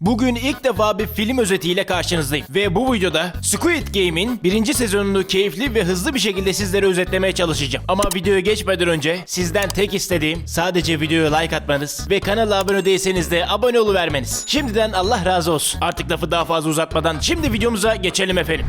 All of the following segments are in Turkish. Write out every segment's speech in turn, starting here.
Bugün ilk defa bir film özetiyle karşınızdayım. Ve bu videoda Squid Game'in birinci sezonunu keyifli ve hızlı bir şekilde sizlere özetlemeye çalışacağım. Ama videoya geçmeden önce sizden tek istediğim sadece videoya like atmanız ve kanala abone değilseniz de abone oluvermeniz. Şimdiden Allah razı olsun. Artık lafı daha fazla uzatmadan şimdi videomuza geçelim efendim.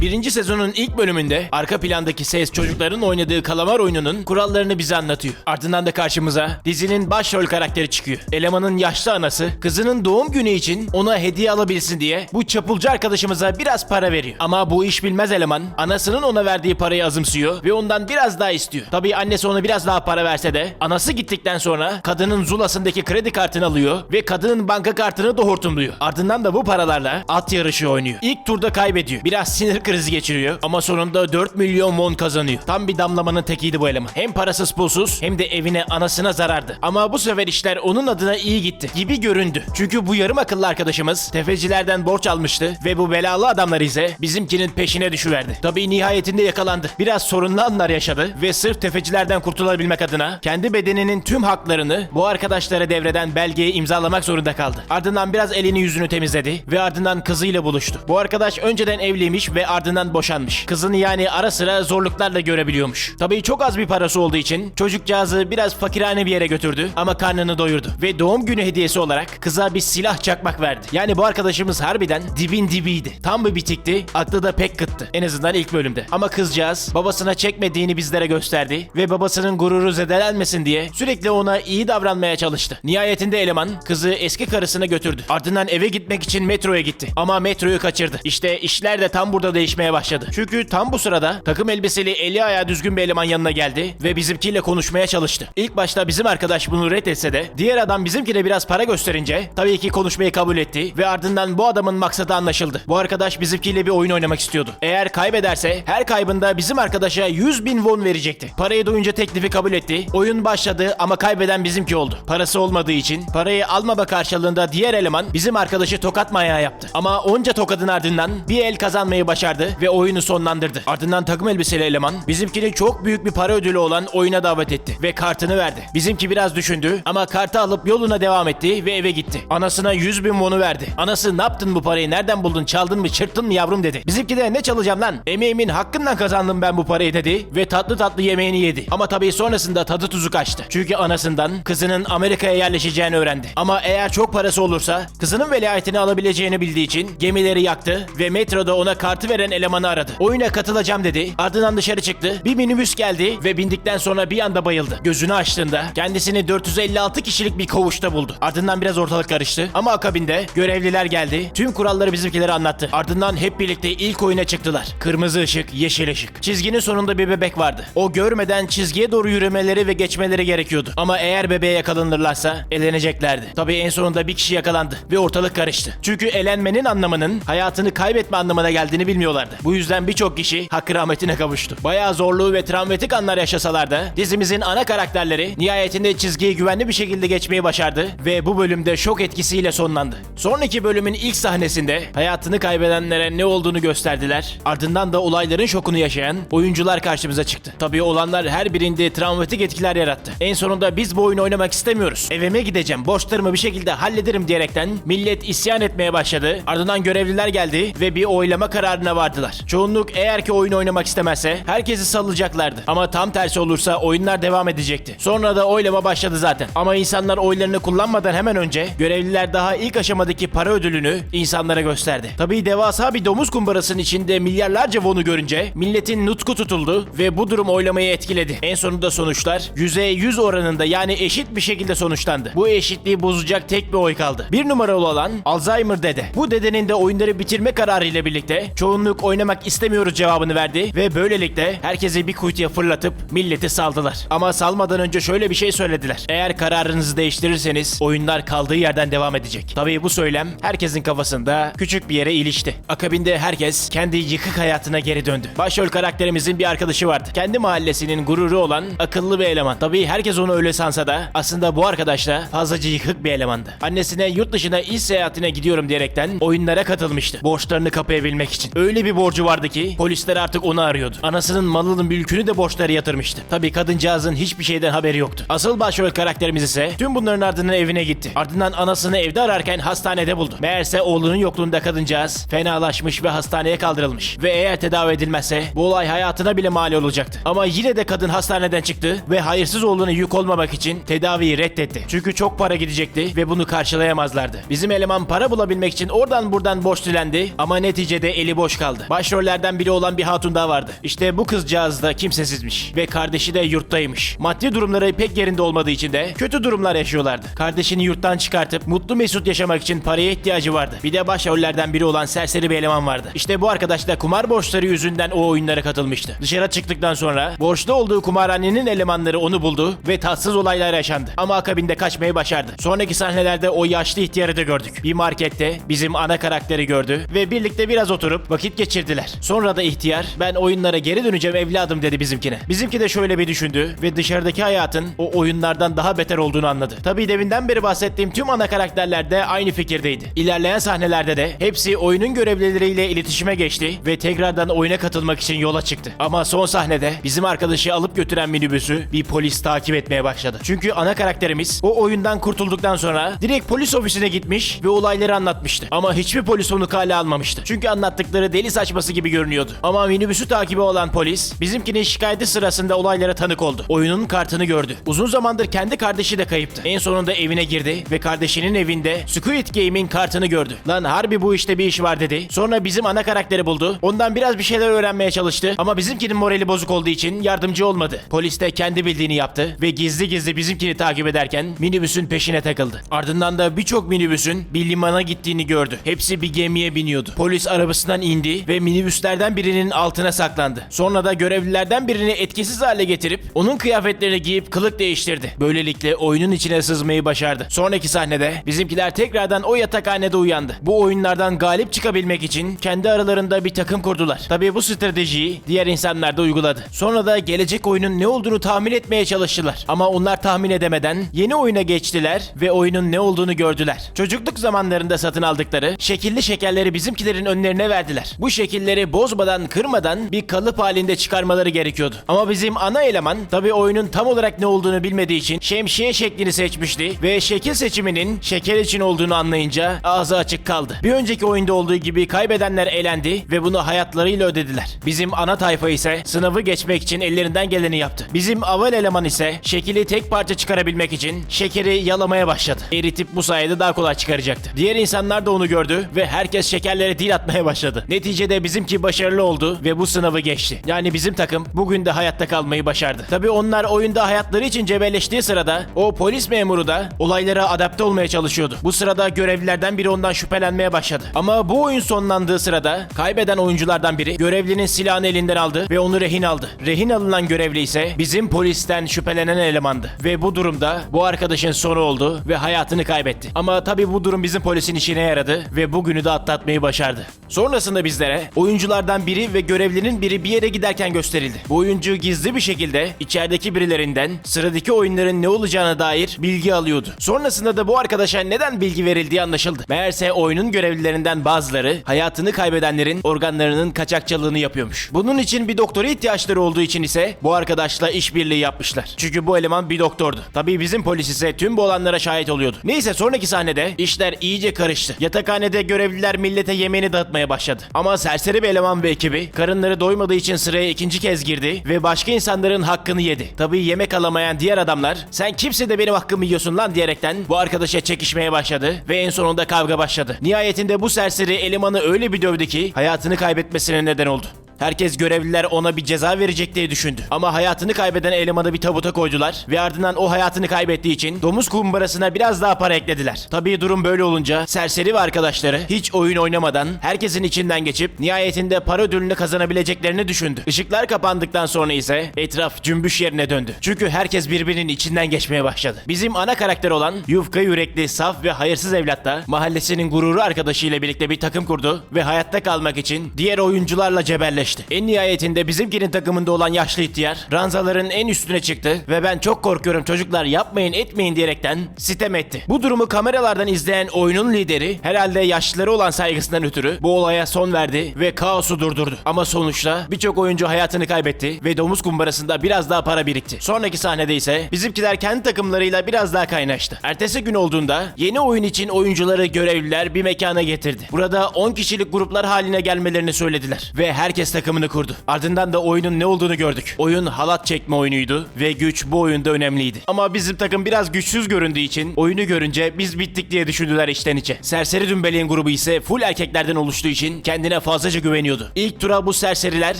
Birinci sezonun ilk bölümünde arka plandaki ses çocukların oynadığı kalamar oyununun kurallarını bize anlatıyor. Ardından da karşımıza dizinin başrol karakteri çıkıyor. Elemanın yaşlı anası kızının doğum günü için ona hediye alabilsin diye bu çapulcu arkadaşımıza biraz para veriyor. Ama bu iş bilmez eleman anasının ona verdiği parayı azımsıyor ve ondan biraz daha istiyor. Tabii annesi ona biraz daha para verse de anası gittikten sonra kadının zulasındaki kredi kartını alıyor ve kadının banka kartını da hortumluyor. Ardından da bu paralarla at yarışı oynuyor. İlk turda kaybediyor. Biraz sinir krizi geçiriyor ama sonunda 4 milyon won kazanıyor. Tam bir damlamanın tekiydi bu eleman. Hem parasız pulsuz hem de evine anasına zarardı. Ama bu sefer işler onun adına iyi gitti gibi göründü. Çünkü bu yarım akıllı arkadaşımız tefecilerden borç almıştı ve bu belalı adamlar ise bizimkinin peşine düşüverdi. Tabii nihayetinde yakalandı. Biraz sorunlu anlar yaşadı ve sırf tefecilerden kurtulabilmek adına kendi bedeninin tüm haklarını bu arkadaşlara devreden belgeyi imzalamak zorunda kaldı. Ardından biraz elini yüzünü temizledi ve ardından kızıyla buluştu. Bu arkadaş önceden evliymiş ve ardından boşanmış. Kızını yani ara sıra zorluklarla görebiliyormuş. Tabii çok az bir parası olduğu için çocukcağızı biraz fakirhane bir yere götürdü ama karnını doyurdu. Ve doğum günü hediyesi olarak kıza bir silah çakmak verdi. Yani bu arkadaşımız harbiden dibin dibiydi. Tam bir bitikti, aklı da pek kıttı. En azından ilk bölümde. Ama kızcağız babasına çekmediğini bizlere gösterdi ve babasının gururu zedelenmesin diye sürekli ona iyi davranmaya çalıştı. Nihayetinde eleman kızı eski karısına götürdü. Ardından eve gitmek için metroya gitti. Ama metroyu kaçırdı. İşte işler de tam burada değişmeye başladı. Çünkü tam bu sırada takım elbiseli eli ayağı düzgün bir eleman yanına geldi ve bizimkiyle konuşmaya çalıştı. İlk başta bizim arkadaş bunu reddetse de diğer adam bizimkine biraz para gösterince tabii ki konuşmayı kabul etti ve ardından bu adamın maksadı anlaşıldı. Bu arkadaş bizimkiyle bir oyun oynamak istiyordu. Eğer kaybederse her kaybında bizim arkadaşa 100 bin won verecekti. Parayı duyunca teklifi kabul etti. Oyun başladı ama kaybeden bizimki oldu. Parası olmadığı için parayı almama karşılığında diğer eleman bizim arkadaşı tokat manyağı yaptı. Ama onca tokadın ardından bir el kazanmayı başardı ve oyunu sonlandırdı. Ardından takım elbiseli eleman bizimkini çok büyük bir para ödülü olan oyuna davet etti ve kartını verdi. Bizimki biraz düşündü ama kartı alıp yoluna devam etti ve eve gitti. Anasına 100 bin wonu verdi. Anası ne yaptın bu parayı nereden buldun çaldın mı çırptın mı yavrum dedi. Bizimki de ne çalacağım lan emeğimin hakkından kazandım ben bu parayı dedi ve tatlı tatlı yemeğini yedi. Ama tabii sonrasında tadı tuzu kaçtı. Çünkü anasından kızının Amerika'ya yerleşeceğini öğrendi. Ama eğer çok parası olursa kızının velayetini alabileceğini bildiği için gemileri yaktı ve metroda ona kartı veren elemanı aradı. Oyuna katılacağım dedi. Ardından dışarı çıktı. Bir minibüs geldi ve bindikten sonra bir anda bayıldı. Gözünü açtığında kendisini 456 kişilik bir koğuşta buldu. Ardından biraz ortalık karıştı ama akabinde görevliler geldi. Tüm kuralları bizimkilere anlattı. Ardından hep birlikte ilk oyuna çıktılar. Kırmızı ışık, yeşil ışık. Çizginin sonunda bir bebek vardı. O görmeden çizgiye doğru yürümeleri ve geçmeleri gerekiyordu. Ama eğer bebeğe yakalanırlarsa eleneceklerdi. Tabii en sonunda bir kişi yakalandı ve ortalık karıştı. Çünkü elenmenin anlamının hayatını kaybetme anlamına geldiğini bilmiyorlardı. Bu yüzden birçok kişi hakkı rahmetine kavuştu. Bayağı zorlu ve travmatik anlar yaşasalar da dizimizin ana karakterleri nihayetinde çizgiyi güvenli bir şekilde geçmeyi başardı ve bu bölümde şok etkisiyle sonlandı. Sonraki bölümün ilk sahnesinde hayatını kaybedenlere ne olduğunu gösterdiler. Ardından da olayların şokunu yaşayan oyuncular karşımıza çıktı. Tabii olanlar her birinde travmatik etkiler yarattı. En sonunda biz bu oyunu oynamak istemiyoruz. Evime gideceğim, borçlarımı bir şekilde hallederim diyerekten millet isyan etmeye başladı. Ardından görevliler geldi ve bir oylama kararına vardılar. Çoğunluk eğer ki oyun oynamak istemezse herkesi salacaklardı. Ama tam tersi olursa oyunlar devam edecekti. Sonra da oylama başladı zaten. Ama insanlar oylarını kullanmadan hemen önce görevliler daha ilk aşamadaki para ödülünü insanlara gösterdi. Tabii devasa bir domuz kumbarasının içinde milyarlarca wonu görünce milletin nutku tutuldu ve bu durum oylamayı etkiledi. En sonunda sonuçlar %100 oranında yani eşit bir şekilde sonuçlandı. Bu eşitliği bozacak tek bir oy kaldı. Bir numaralı olan Alzheimer dede. Bu dedenin de oyunları bitirme kararı ile birlikte çoğunluk oynamak istemiyoruz cevabını verdi ve böylelikle herkesi bir kuytuya fırlatıp milleti saldılar. Ama salmadan önce şöyle bir şey söylediler. Eğer kararınızı değiştirirseniz oyunlar kaldığı yerden devam edecek. Tabii bu söylem herkesin kafasında küçük bir yere ilişti. Akabinde herkes kendi yıkık hayatına geri döndü. Başrol karakterimizin bir arkadaşı vardı. Kendi mahallesinin gururu olan akıllı bir eleman. Tabii herkes onu öyle sansa da aslında bu arkadaş da fazlaca yıkık bir elemandı. Annesine yurt dışına iş seyahatine gidiyorum diyerekten oyunlara katılmıştı. Borçlarını kapayabilmek için. Öyle öyle bir borcu vardı ki polisler artık onu arıyordu. Anasının malının mülkünü de borçları yatırmıştı. Tabii kadıncağızın hiçbir şeyden haberi yoktu. Asıl başrol karakterimiz ise tüm bunların ardından evine gitti. Ardından anasını evde ararken hastanede buldu. Meğerse oğlunun yokluğunda kadıncağız fenalaşmış ve hastaneye kaldırılmış. Ve eğer tedavi edilmezse bu olay hayatına bile mal olacaktı. Ama yine de kadın hastaneden çıktı ve hayırsız oğluna yük olmamak için tedaviyi reddetti. Çünkü çok para gidecekti ve bunu karşılayamazlardı. Bizim eleman para bulabilmek için oradan buradan borç dilendi ama neticede eli boş kaldı. Başrollerden biri olan bir hatun daha vardı. İşte bu kızcağız da kimsesizmiş ve kardeşi de yurttaymış. Maddi durumları pek yerinde olmadığı için de kötü durumlar yaşıyorlardı. Kardeşini yurttan çıkartıp mutlu mesut yaşamak için paraya ihtiyacı vardı. Bir de başrollerden biri olan serseri bir eleman vardı. İşte bu arkadaş da kumar borçları yüzünden o oyunlara katılmıştı. Dışarı çıktıktan sonra borçlu olduğu kumarhanenin elemanları onu buldu ve tatsız olaylar yaşandı. Ama akabinde kaçmayı başardı. Sonraki sahnelerde o yaşlı ihtiyarı da gördük. Bir markette bizim ana karakteri gördü ve birlikte biraz oturup vakit geçirdiler. Sonra da ihtiyar ben oyunlara geri döneceğim evladım dedi bizimkine. Bizimki de şöyle bir düşündü ve dışarıdaki hayatın o oyunlardan daha beter olduğunu anladı. Tabii deminden beri bahsettiğim tüm ana karakterler de aynı fikirdeydi. İlerleyen sahnelerde de hepsi oyunun görevlileriyle iletişime geçti ve tekrardan oyuna katılmak için yola çıktı. Ama son sahnede bizim arkadaşı alıp götüren minibüsü bir polis takip etmeye başladı. Çünkü ana karakterimiz o oyundan kurtulduktan sonra direkt polis ofisine gitmiş ve olayları anlatmıştı. Ama hiçbir polis onu kale almamıştı. Çünkü anlattıkları deli saçması gibi görünüyordu. Ama minibüsü takibi olan polis bizimkinin şikayeti sırasında olaylara tanık oldu. Oyunun kartını gördü. Uzun zamandır kendi kardeşi de kayıptı. En sonunda evine girdi ve kardeşinin evinde Squid Game'in kartını gördü. Lan harbi bu işte bir iş var dedi. Sonra bizim ana karakteri buldu. Ondan biraz bir şeyler öğrenmeye çalıştı. Ama bizimkinin morali bozuk olduğu için yardımcı olmadı. Polis de kendi bildiğini yaptı ve gizli gizli bizimkini takip ederken minibüsün peşine takıldı. Ardından da birçok minibüsün bir limana gittiğini gördü. Hepsi bir gemiye biniyordu. Polis arabasından indi ve minibüslerden birinin altına saklandı. Sonra da görevlilerden birini etkisiz hale getirip onun kıyafetlerini giyip kılık değiştirdi. Böylelikle oyunun içine sızmayı başardı. Sonraki sahnede bizimkiler tekrardan o yatakhanede uyandı. Bu oyunlardan galip çıkabilmek için kendi aralarında bir takım kurdular. Tabii bu stratejiyi diğer insanlar da uyguladı. Sonra da gelecek oyunun ne olduğunu tahmin etmeye çalıştılar. Ama onlar tahmin edemeden yeni oyuna geçtiler ve oyunun ne olduğunu gördüler. Çocukluk zamanlarında satın aldıkları şekilli şekerleri bizimkilerin önlerine verdiler. Bu şekilleri bozmadan, kırmadan bir kalıp halinde çıkarmaları gerekiyordu. Ama bizim ana eleman tabii oyunun tam olarak ne olduğunu bilmediği için şemsiye şeklini seçmişti ve şekil seçiminin şeker için olduğunu anlayınca ağzı açık kaldı. Bir önceki oyunda olduğu gibi kaybedenler elendi ve bunu hayatlarıyla ödediler. Bizim ana tayfa ise sınavı geçmek için ellerinden geleni yaptı. Bizim aval eleman ise şekili tek parça çıkarabilmek için şekeri yalamaya başladı. Eritip bu sayede daha kolay çıkaracaktı. Diğer insanlar da onu gördü ve herkes şekerlere dil atmaya başladı. Neticede bizimki başarılı oldu ve bu sınavı geçti. Yani bizim takım bugün de hayatta kalmayı başardı. Tabi onlar oyunda hayatları için cebelleştiği sırada o polis memuru da olaylara adapte olmaya çalışıyordu. Bu sırada görevlilerden biri ondan şüphelenmeye başladı. Ama bu oyun sonlandığı sırada kaybeden oyunculardan biri görevlinin silahını elinden aldı ve onu rehin aldı. Rehin alınan görevli ise bizim polisten şüphelenen elemandı. Ve bu durumda bu arkadaşın sonu oldu ve hayatını kaybetti. Ama tabi bu durum bizim polisin işine yaradı ve bugünü de atlatmayı başardı. Sonrasında bizlere oyunculardan biri ve görevlinin biri bir yere giderken gösterildi. Bu oyuncu gizli bir şekilde içerideki birilerinden sıradaki oyunların ne olacağına dair bilgi alıyordu. Sonrasında da bu arkadaşa neden bilgi verildiği anlaşıldı. Meğerse oyunun görevlilerinden bazıları hayatını kaybedenlerin organlarının kaçakçılığını yapıyormuş. Bunun için bir doktora ihtiyaçları olduğu için ise bu arkadaşla işbirliği yapmışlar. Çünkü bu eleman bir doktordu. Tabii bizim polis ise tüm bu olanlara şahit oluyordu. Neyse sonraki sahnede işler iyice karıştı. Yatakhanede görevliler millete yemeğini dağıtmaya başladı. Ama serseri bir eleman ve ekibi karınları doymadığı için sıraya ikinci kez girdi ve başka insanların hakkını yedi. Tabii yemek alamayan diğer adamlar sen kimse de benim hakkımı yiyorsun lan diyerekten bu arkadaşa çekişmeye başladı ve en sonunda kavga başladı. Nihayetinde bu serseri elemanı öyle bir dövdü ki hayatını kaybetmesine neden oldu. Herkes görevliler ona bir ceza verecek diye düşündü. Ama hayatını kaybeden elemanı bir tabuta koydular ve ardından o hayatını kaybettiği için domuz kumbarasına biraz daha para eklediler. Tabii durum böyle olunca serseri ve arkadaşları hiç oyun oynamadan herkesin içinden geçip nihayetinde para ödülünü kazanabileceklerini düşündü. Işıklar kapandıktan sonra ise etraf cümbüş yerine döndü. Çünkü herkes birbirinin içinden geçmeye başladı. Bizim ana karakter olan yufka yürekli, saf ve hayırsız evlat da mahallesinin gururu arkadaşıyla birlikte bir takım kurdu ve hayatta kalmak için diğer oyuncularla cebelleşti. Kaynaştı. En nihayetinde bizimkinin takımında olan yaşlı ihtiyar ranzaların en üstüne çıktı ve ben çok korkuyorum çocuklar yapmayın etmeyin diyerekten sitem etti. Bu durumu kameralardan izleyen oyunun lideri herhalde yaşlıları olan saygısından ötürü bu olaya son verdi ve kaosu durdurdu. Ama sonuçta birçok oyuncu hayatını kaybetti ve domuz kumbarasında biraz daha para birikti. Sonraki sahnede ise bizimkiler kendi takımlarıyla biraz daha kaynaştı. Ertesi gün olduğunda yeni oyun için oyuncuları görevliler bir mekana getirdi. Burada 10 kişilik gruplar haline gelmelerini söylediler ve herkes takımını kurdu. Ardından da oyunun ne olduğunu gördük. Oyun halat çekme oyunuydu ve güç bu oyunda önemliydi. Ama bizim takım biraz güçsüz göründüğü için oyunu görünce biz bittik diye düşündüler içten içe. Serseri Dümbeleğin grubu ise full erkeklerden oluştuğu için kendine fazlaca güveniyordu. İlk tura bu serseriler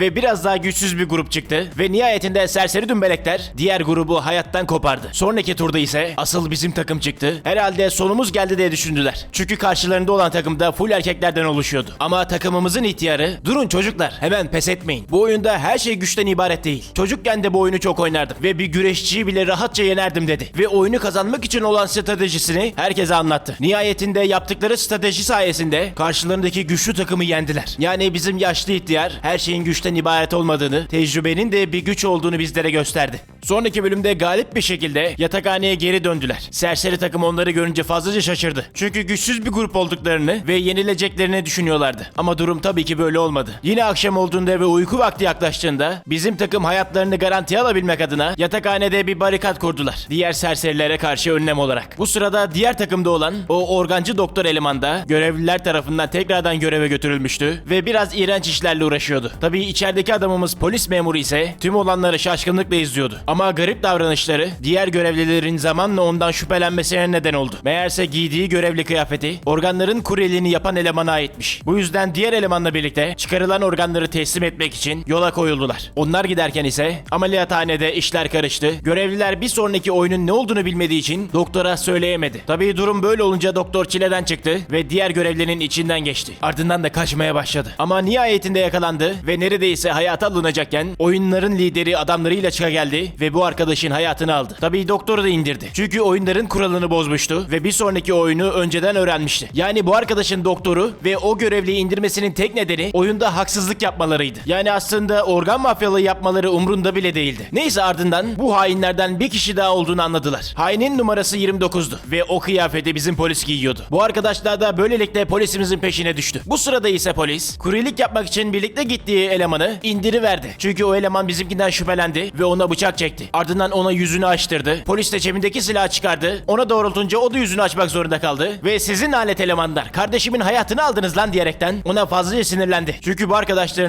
ve biraz daha güçsüz bir grup çıktı ve nihayetinde Serseri Dümbelekler diğer grubu hayattan kopardı. Sonraki turda ise asıl bizim takım çıktı. Herhalde sonumuz geldi diye düşündüler. Çünkü karşılarında olan takımda full erkeklerden oluşuyordu. Ama takımımızın ihtiyarı durun çocuklar hemen pes etmeyin. Bu oyunda her şey güçten ibaret değil. Çocukken de bu oyunu çok oynardım ve bir güreşçiyi bile rahatça yenerdim dedi. Ve oyunu kazanmak için olan stratejisini herkese anlattı. Nihayetinde yaptıkları strateji sayesinde karşılarındaki güçlü takımı yendiler. Yani bizim yaşlı ihtiyar her şeyin güçten ibaret olmadığını, tecrübenin de bir güç olduğunu bizlere gösterdi. Sonraki bölümde galip bir şekilde yatakhaneye geri döndüler. Serseri takım onları görünce fazlaca şaşırdı. Çünkü güçsüz bir grup olduklarını ve yenileceklerini düşünüyorlardı. Ama durum tabii ki böyle olmadı. Yine akşam olduğunda ve uyku vakti yaklaştığında bizim takım hayatlarını garantiye alabilmek adına yatakhanede bir barikat kurdular. Diğer serserilere karşı önlem olarak. Bu sırada diğer takımda olan o organcı doktor eleman da görevliler tarafından tekrardan göreve götürülmüştü ve biraz iğrenç işlerle uğraşıyordu. Tabii içerideki adamımız polis memuru ise tüm olanları şaşkınlıkla izliyordu. Ama garip davranışları diğer görevlilerin zamanla ondan şüphelenmesine neden oldu. Meğerse giydiği görevli kıyafeti organların kuryeliğini yapan elemana aitmiş. Bu yüzden diğer elemanla birlikte çıkarılan organları teslim etmek için yola koyuldular. Onlar giderken ise ameliyathanede işler karıştı. Görevliler bir sonraki oyunun ne olduğunu bilmediği için doktora söyleyemedi. Tabii durum böyle olunca doktor çileden çıktı ve diğer görevlinin içinden geçti. Ardından da kaçmaya başladı. Ama nihayetinde yakalandı ve neredeyse hayata alınacakken oyunların lideri adamlarıyla çıka geldi ve bu arkadaşın hayatını aldı. Tabii doktoru da indirdi. Çünkü oyunların kuralını bozmuştu ve bir sonraki oyunu önceden öğrenmişti. Yani bu arkadaşın doktoru ve o görevliyi indirmesinin tek nedeni oyunda haksızlık yapmalarıydı. Yani aslında organ mafyalığı yapmaları umrunda bile değildi. Neyse ardından bu hainlerden bir kişi daha olduğunu anladılar. Hainin numarası 29'du ve o kıyafeti bizim polis giyiyordu. Bu arkadaşlar da böylelikle polisimizin peşine düştü. Bu sırada ise polis kuryelik yapmak için birlikte gittiği elemanı indiriverdi. Çünkü o eleman bizimkinden şüphelendi ve ona bıçak çekti. Ardından ona yüzünü açtırdı. Polis de cebindeki silahı çıkardı. Ona doğrultunca o da yüzünü açmak zorunda kaldı. Ve sizin alet elemanlar kardeşimin hayatını aldınız lan diyerekten ona fazlaca sinirlendi. Çünkü bu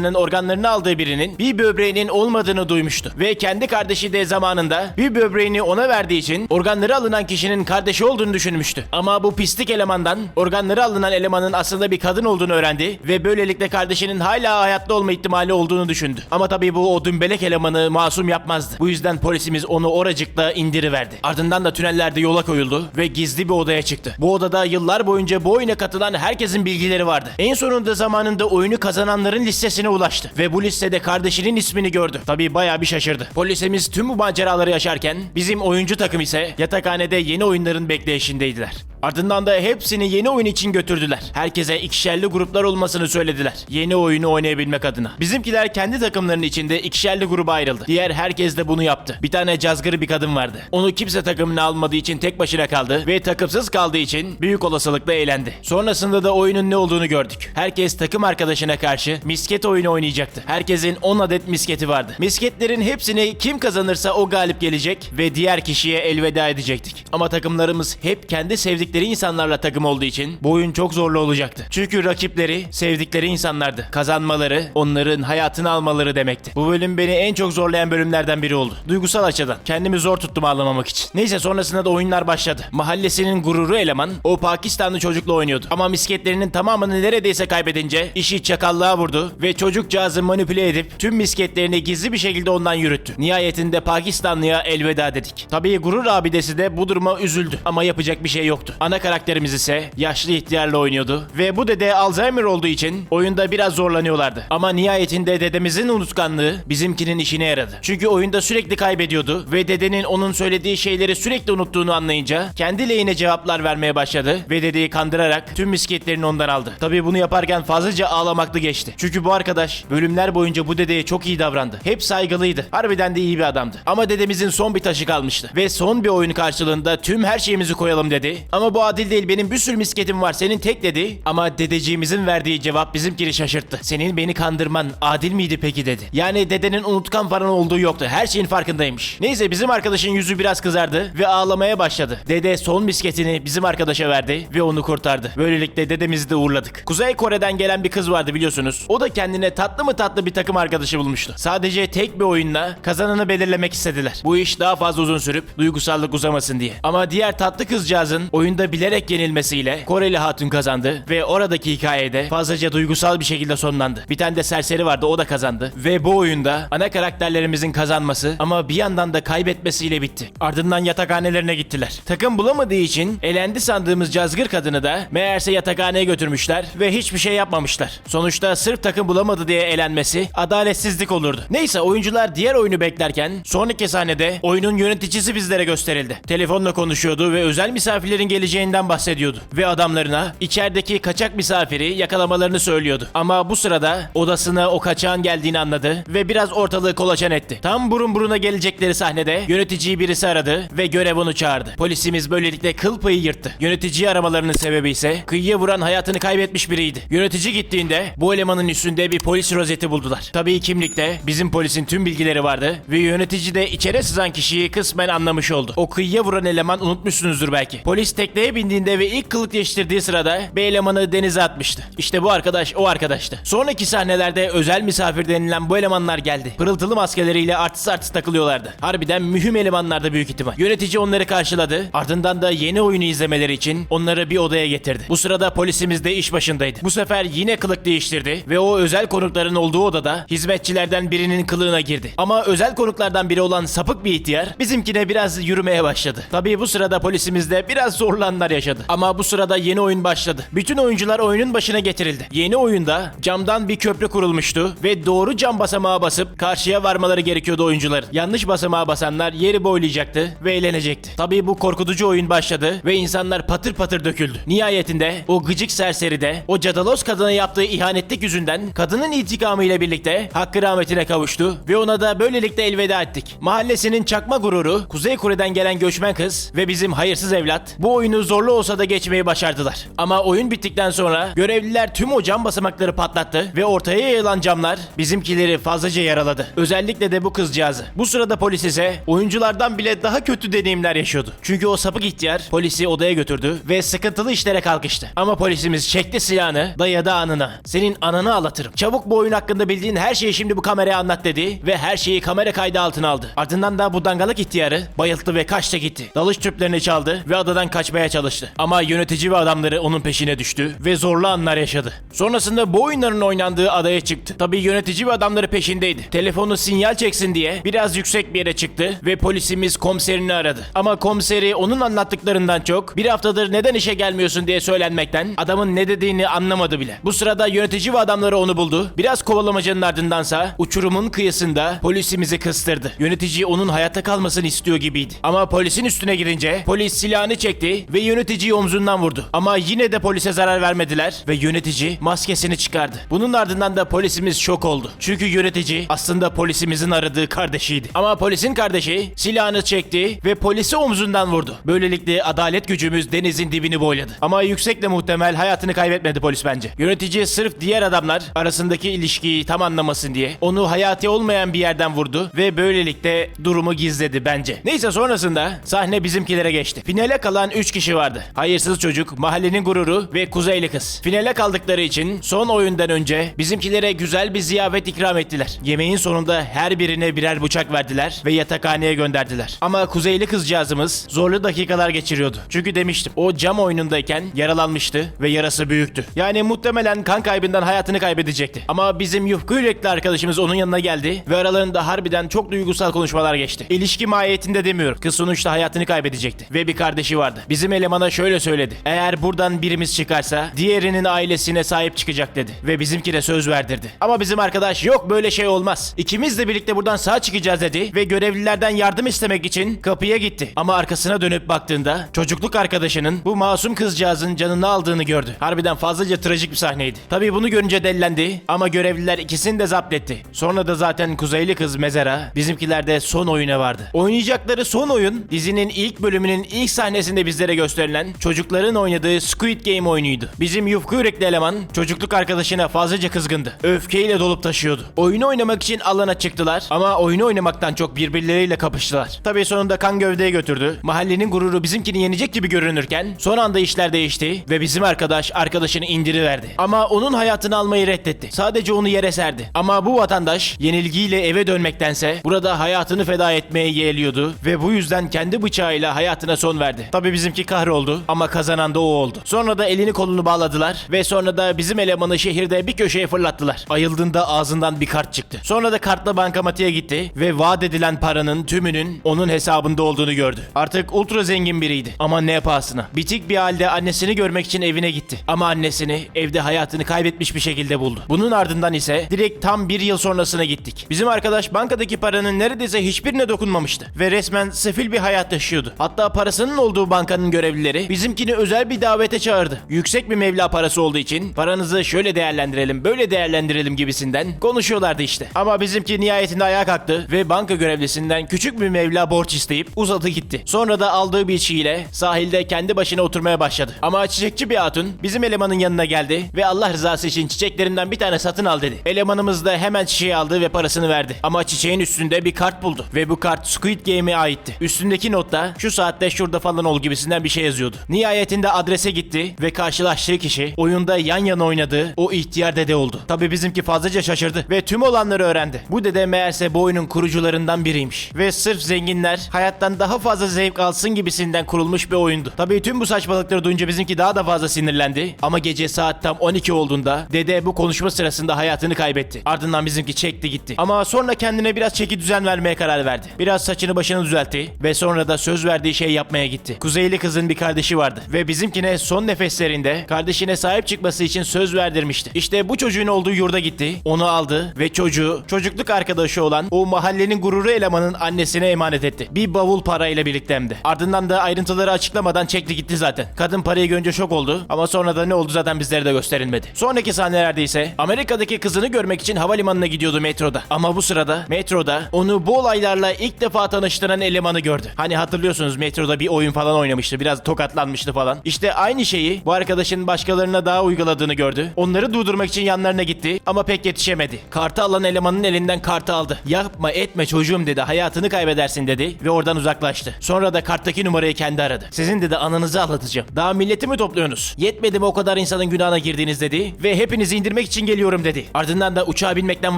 arkadaşlarının organlarını aldığı birinin bir böbreğinin olmadığını duymuştu. Ve kendi kardeşi de zamanında bir böbreğini ona verdiği için organları alınan kişinin kardeşi olduğunu düşünmüştü. Ama bu pislik elemandan organları alınan elemanın aslında bir kadın olduğunu öğrendi ve böylelikle kardeşinin hala hayatta olma ihtimali olduğunu düşündü. Ama tabii bu o dümbelek elemanı masum yapmazdı. Bu yüzden polisimiz onu oracıkta indiriverdi. Ardından da tünellerde yola koyuldu ve gizli bir odaya çıktı. Bu odada yıllar boyunca bu oyuna katılan herkesin bilgileri vardı. En sonunda zamanında oyunu kazananların listesine ulaştı ve bu listede kardeşinin ismini gördü. Tabii bayağı bir şaşırdı. Polisimiz tüm bu maceraları yaşarken bizim oyuncu takım ise yatakhanede yeni oyunların bekleyişindeydiler. Ardından da hepsini yeni oyun için götürdüler. Herkese ikişerli gruplar olmasını söylediler. Yeni oyunu oynayabilmek adına. Bizimkiler kendi takımlarının içinde ikişerli gruba ayrıldı. Diğer herkes de bunu yaptı. Bir tane cazgır bir kadın vardı. Onu kimse takımına almadığı için tek başına kaldı ve takımsız kaldığı için büyük olasılıkla eğlendi. Sonrasında da oyunun ne olduğunu gördük. Herkes takım arkadaşına karşı misket oyunu oynayacaktı. Herkesin 10 adet misketi vardı. Misketlerin hepsini kim kazanırsa o galip gelecek ve diğer kişiye elveda edecektik. Ama takımlarımız hep kendi sevdikleri insanlarla takım olduğu için bu oyun çok zorlu olacaktı. Çünkü rakipleri sevdikleri insanlardı. Kazanmaları onların hayatını almaları demekti. Bu bölüm beni en çok zorlayan bölümlerden biri oldu. Duygusal açıdan. Kendimi zor tuttum ağlamamak için. Neyse sonrasında da oyunlar başladı. Mahallesinin gururu eleman o Pakistanlı çocukla oynuyordu. Ama misketlerinin tamamını neredeyse kaybedince işi çakallığa vurdu ve çocukcağızı manipüle edip tüm misketlerini gizli bir şekilde ondan yürüttü. Nihayetinde Pakistanlıya elveda dedik. Tabii gurur abidesi de bu duruma üzüldü ama yapacak bir şey yoktu. Ana karakterimiz ise yaşlı ihtiyarla oynuyordu. Ve bu dede Alzheimer olduğu için oyunda biraz zorlanıyorlardı. Ama nihayetinde dedemizin unutkanlığı bizimkinin işine yaradı. Çünkü oyunda sürekli kaybediyordu ve dedenin onun söylediği şeyleri sürekli unuttuğunu anlayınca kendi lehine cevaplar vermeye başladı ve dedeyi kandırarak tüm misketlerini ondan aldı. Tabii bunu yaparken fazlaca ağlamaklı geçti. Çünkü bu arkadaş bölümler boyunca bu dedeye çok iyi davrandı. Hep saygılıydı. Harbiden de iyi bir adamdı. Ama dedemizin son bir taşı kalmıştı. Ve son bir oyun karşılığında tüm her şeyimizi koyalım dedi. Ama bu adil değil benim bir sürü misketim var senin tek dedi. Ama dedeciğimizin verdiği cevap bizimkini şaşırttı. Senin beni kandırman adil miydi peki dedi. Yani dedenin unutkan falan olduğu yoktu. Her şeyin farkındaymış. Neyse bizim arkadaşın yüzü biraz kızardı ve ağlamaya başladı. Dede son misketini bizim arkadaşa verdi ve onu kurtardı. Böylelikle dedemizi de uğurladık. Kuzey Kore'den gelen bir kız vardı biliyorsunuz. O da kendine tatlı mı tatlı bir takım arkadaşı bulmuştu. Sadece tek bir oyunla kazananı belirlemek istediler. Bu iş daha fazla uzun sürüp duygusallık uzamasın diye. Ama diğer tatlı kızcağızın oyunda bilerek yenilmesiyle Koreli hatun kazandı ve oradaki hikayede fazlaca duygusal bir şekilde sonlandı. Bir tane de serseri vardı o da kazandı. Ve bu oyunda ana karakterlerimizin kazanması ama bir yandan da kaybetmesiyle bitti. Ardından yatakhanelerine gittiler. Takım bulamadığı için elendi sandığımız cazgır kadını da meğerse yatakhaneye götürmüşler ve hiçbir şey yapmamışlar. Sonuçta sırf takım bulamadı diye elenmesi adaletsizlik olurdu. Neyse oyuncular diğer oyunu beklerken sonraki sahnede oyunun yöneticisi bizlere gösterildi. Telefonla konuşuyordu ve özel misafirlerin geleceğinden bahsediyordu. Ve adamlarına içerideki kaçak misafiri yakalamalarını söylüyordu. Ama bu sırada odasına o kaçağın geldiğini anladı ve biraz ortalığı kolaçan etti. Tam burun buruna gelecekleri sahnede yöneticiyi birisi aradı ve görev onu çağırdı. Polisimiz böylelikle kıl payı yırttı. Yöneticiyi aramalarının sebebi ise kıyıya vuran hayatını kaybetmiş biriydi. Yönetici gittiğinde bu elemanın üstünde bir polis rozeti buldular. Tabii kimlikte bizim polisin tüm bilgileri vardı ve yönetici de içeri sızan kişiyi kısmen anlamış oldu. O kıyıya vuran eleman unutmuşsunuzdur belki. Polis tekneye bindiğinde ve ilk kılık değiştirdiği sırada bir elemanı denize atmıştı. İşte bu arkadaş o arkadaştı. Sonraki sahnelerde özel misafir denilen bu elemanlar geldi. Pırıltılı maskeleriyle artist artist takılıyorlardı. Harbiden mühim elemanlardı büyük ihtimal. Yönetici onları karşıladı. Ardından da yeni oyunu izlemeleri için onları bir odaya getirdi. Bu sırada polisimiz de iş başındaydı. Bu sefer yine kılık değiştirdi ve o özel konukların olduğu odada hizmetçilerden birinin kılığına girdi. Ama özel konuklardan biri olan sapık bir ihtiyar bizimkine biraz yürümeye başladı. Tabii bu sırada polisimiz de biraz zorlu anlar yaşadı. Ama bu sırada yeni oyun başladı. Bütün oyuncular oyunun başına getirildi. Yeni oyunda camdan bir köprü kurulmuştu ve doğru cam basamağa basıp karşıya varmaları gerekiyordu oyuncuların. Yanlış basamağa basanlar yeri boylayacaktı ve eğlenecekti. Tabii bu korkutucu oyun başladı ve insanlar patır patır döküldü. Nihayetinde o gıcık serseri de o cadalos kadına yaptığı ihanetlik yüzünden kadının intikamıyla birlikte hakkı rahmetine kavuştu ve ona da böylelikle elveda ettik. Mahallesinin çakma gururu, Kuzey Kore'den gelen göçmen kız ve bizim hayırsız evlat bu oyunu zorlu olsa da geçmeyi başardılar. Ama oyun bittikten sonra görevliler tüm o cam basamakları patlattı ve ortaya yayılan camlar bizimkileri fazlaca yaraladı. Özellikle de bu kızcağızı. Bu sırada polis ise oyunculardan bile daha kötü deneyimler yaşıyordu. Çünkü o sapık ihtiyar polisi odaya götürdü ve sıkıntılı işlere kalkıştı. Ama polisimiz çekti silahını dayadı anına. Senin ananı ağlatırım. Çabuk bu oyun hakkında bildiğin her şeyi şimdi bu kameraya anlat dedi ve her şeyi kamera kaydı altına aldı. Ardından da bu dangalık ihtiyarı bayılttı ve kaçta gitti. Dalış tüplerini çaldı ve adadan kaçmaya çalıştı. Ama yönetici ve adamları onun peşine düştü ve zorlu anlar yaşadı. Sonrasında bu oyunların oynandığı adaya çıktı. Tabii yönetici ve adamları peşindeydi. Telefonu sinyal çeksin diye biraz yüksek bir yere çıktı ve polisimiz komiserini aradı. Ama komiseri onun anlattıklarından çok bir haftadır neden işe gelmiyorsun diye söylenmekten adamın ne dediğini anlamadı bile. Bu sırada yönetici ve adamları onu buldu. Biraz kovalamacanın ardındansa uçurumun kıyısında polisimizi kıstırdı. Yönetici onun hayatta kalmasını istiyor gibiydi. Ama polisin üstüne girince polis silahını çekti ve yöneticiyi omzundan vurdu. Ama yine de polise zarar vermediler ve yönetici maskesini çıkardı. Bunun ardından da polisimiz şok oldu. Çünkü yönetici aslında polisimizin aradığı kardeşiydi. Ama polisin kardeşi silahını çekti ve polisi omzundan vurdu. Böylelikle adalet gücümüz denizin dibini boyladı. Ama yüksekle muhtemel hayatını kaybetmedi polis bence. Yönetici sırf diğer adamlar arasındaki ilişkiyi tam anlamasın diye onu hayati olmayan bir yerden vurdu ve böylelikle durumu gizledi bence. Neyse sonrasında sahne bizimkilere geçti. Finale kalan 3 kişi vardı. Hayırsız çocuk, mahallenin gururu ve kuzeyli kız. Finale kaldıkları için son oyundan önce bizimkilere güzel bir ziyafet ikram ettiler. Yemeğin sonunda her birine birer bıçak verdiler ve yatakhaneye gönderdiler. Ama kuzeyli kızcağızımız zorlu dakikalar geçiriyordu. Çünkü demiştim o cam oyunundayken yaralanmıştı ve yarası büyüktü. Yani muhtemelen kan kaybından hayatını kaybedecekti. Ama bizim yufka yürekli arkadaşımız onun yanına geldi ve aralarında harbiden çok duygusal konuşmalar geçti. İlişki mahiyetinde demiyorum. Kız sonuçta hayatını kaybedecekti ve bir kardeşi vardı. Bizim bizim elemana şöyle söyledi. Eğer buradan birimiz çıkarsa diğerinin ailesine sahip çıkacak dedi. Ve bizimki de söz verdirdi. Ama bizim arkadaş yok böyle şey olmaz. İkimiz de birlikte buradan sağ çıkacağız dedi ve görevlilerden yardım istemek için kapıya gitti. Ama arkasına dönüp baktığında çocukluk arkadaşının bu masum kızcağızın canını aldığını gördü. Harbiden fazlaca trajik bir sahneydi. Tabii bunu görünce dellendi ama görevliler ikisini de zapt etti. Sonra da zaten kuzeyli kız mezara bizimkiler de son oyuna vardı. Oynayacakları son oyun dizinin ilk bölümünün ilk sahnesinde bizlere gösterilen çocukların oynadığı Squid Game oyunuydu. Bizim yufka yürekli eleman çocukluk arkadaşına fazlaca kızgındı. Öfkeyle dolup taşıyordu. Oyunu oynamak için alana çıktılar ama oyunu oynamaktan çok birbirleriyle kapıştılar. Tabii sonunda kan gövdeye götürdü. Mahallenin gururu bizimkini yenecek gibi görünürken son anda işler değişti ve bizim arkadaş arkadaşını indiriverdi. Ama onun hayatını almayı reddetti. Sadece onu yere serdi. Ama bu vatandaş yenilgiyle eve dönmektense burada hayatını feda etmeye yeğliyordu ve bu yüzden kendi bıçağıyla hayatına son verdi. Tabii bizimki kahroldu ama kazanan da o oldu. Sonra da elini kolunu bağladılar ve sonra da bizim elemanı şehirde bir köşeye fırlattılar. Ayıldığında ağzından bir kart çıktı. Sonra da kartla bankamatiğe gitti ve vaat edilen paranın tümünün onun hesabında olduğunu gördü. Artık ultra zengin biriydi ama ne pahasına. Bitik bir halde annesini görmek için evine gitti. Ama annesini evde hayatını kaybetmiş bir şekilde buldu. Bunun ardından ise direkt tam bir yıl sonrasına gittik. Bizim arkadaş bankadaki paranın neredeyse hiçbirine dokunmamıştı. Ve resmen sefil bir hayat yaşıyordu. Hatta parasının olduğu bankanın görevlileri bizimkini özel bir davete çağırdı. Yüksek bir meblağ parası olduğu için paranızı şöyle değerlendirelim, böyle değerlendirelim gibisinden konuşuyorlardı işte. Ama bizimki nihayetinde ayağa kalktı ve banka görevlisinden küçük bir meblağ borç isteyip uzadı gitti. Sonra da aldığı bir çiğle sahilde kendi başına oturmaya başladı. Ama çiçekçi bir hatun bizim elemanın yanına geldi ve Allah rızası için çiçeklerinden bir tane satın al dedi. Elemanımız da hemen çiçeği aldı ve parasını verdi. Ama çiçeğin üstünde bir kart buldu ve bu kart Squid Game'e aitti. Üstündeki notta şu saatte şurada falan ol gibisinden bir şey yazıyordu. Nihayetinde adrese gitti ve karşılaştığı kişi oyunda yan yana oynadığı o ihtiyar dede oldu. Tabi bizimki fazlaca şaşırdı ve tüm olanları öğrendi. Bu dede meğerse bu oyunun kurucularından biriymiş. Ve sırf zenginler hayattan daha fazla zevk alsın gibisinden kurulmuş bir oyundu. Tabii tüm bu saçmalıkları duyunca bizimki daha da fazla sinirlendi. Ama gece saat tam 12 olduğunda dede bu konuşma sırasında hayatını kaybetti. Ardından bizimki çekti gitti. Ama sonra kendine biraz çeki düzen vermeye karar verdi. Biraz saçını başını düzeltti ve sonra da söz verdiği şey yapmaya gitti. Kuzeyli kızın bir kardeşi vardı ve bizimkine son nefeslerinde kardeşine sahip çıkması için söz verdirmişti. İşte bu çocuğun olduğu yurda gitti. Onu aldı ve çocuğu çocukluk arkadaşı olan o mahallenin gururu elemanın annesine emanet etti. Bir bavul parayla birlikte hem de. Ardından da ayrıntıları açıklamadan çekti gitti zaten. Kadın parayı görünce şok oldu ama sonra da ne oldu zaten bizlere de gösterilmedi. Sonraki sahnelerde ise Amerika'daki kızını görmek için havalimanına gidiyordu metroda. Ama bu sırada metroda onu bu olaylarla ilk defa tanıştıran elemanı gördü. Hani hatırlıyorsunuz metroda bir oyun falan oynamıştı. Biraz tokatlanmıştı falan. İşte aynı şeyi bu arkadaşın başkalarına daha uyguladığını gördü. Onları durdurmak için yanlarına gitti ama pek yetişemedi. Kartı alan elemanın elinden kartı aldı. Yapma etme çocuğum dedi. Hayatını kaybedersin dedi ve oradan uzaklaştı. Sonra da karttaki numarayı kendi aradı. Sizin dedi ananızı ağlatacağım. Daha milleti mi topluyorsunuz? Yetmedi mi o kadar insanın günahına girdiniz dedi ve hepinizi indirmek için geliyorum dedi. Ardından da uçağa binmekten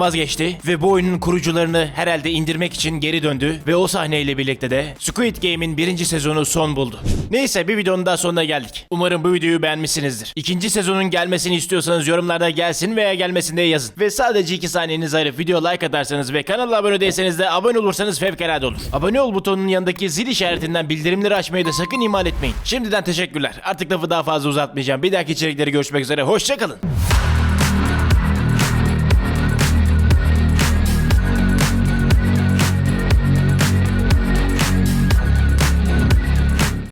vazgeçti ve bu oyunun kurucularını herhalde indirmek için geri döndü ve o sahneyle birlikte de Squid Game'in birinci sezonu son buldu. Neyse bir videonun daha sonuna geldik. Umarım bu videoyu beğenmişsinizdir. İkinci sezonun gelmesini istiyorsanız yorumlarda gelsin veya gelmesin diye yazın. Ve sadece iki saniyeniz ayırıp video like atarsanız ve kanala abone değilseniz de abone olursanız fevkalade olur. Abone ol butonunun yanındaki zil işaretinden bildirimleri açmayı da sakın ihmal etmeyin. Şimdiden teşekkürler. Artık lafı daha fazla uzatmayacağım. Bir dahaki içerikleri görüşmek üzere. Hoşçakalın.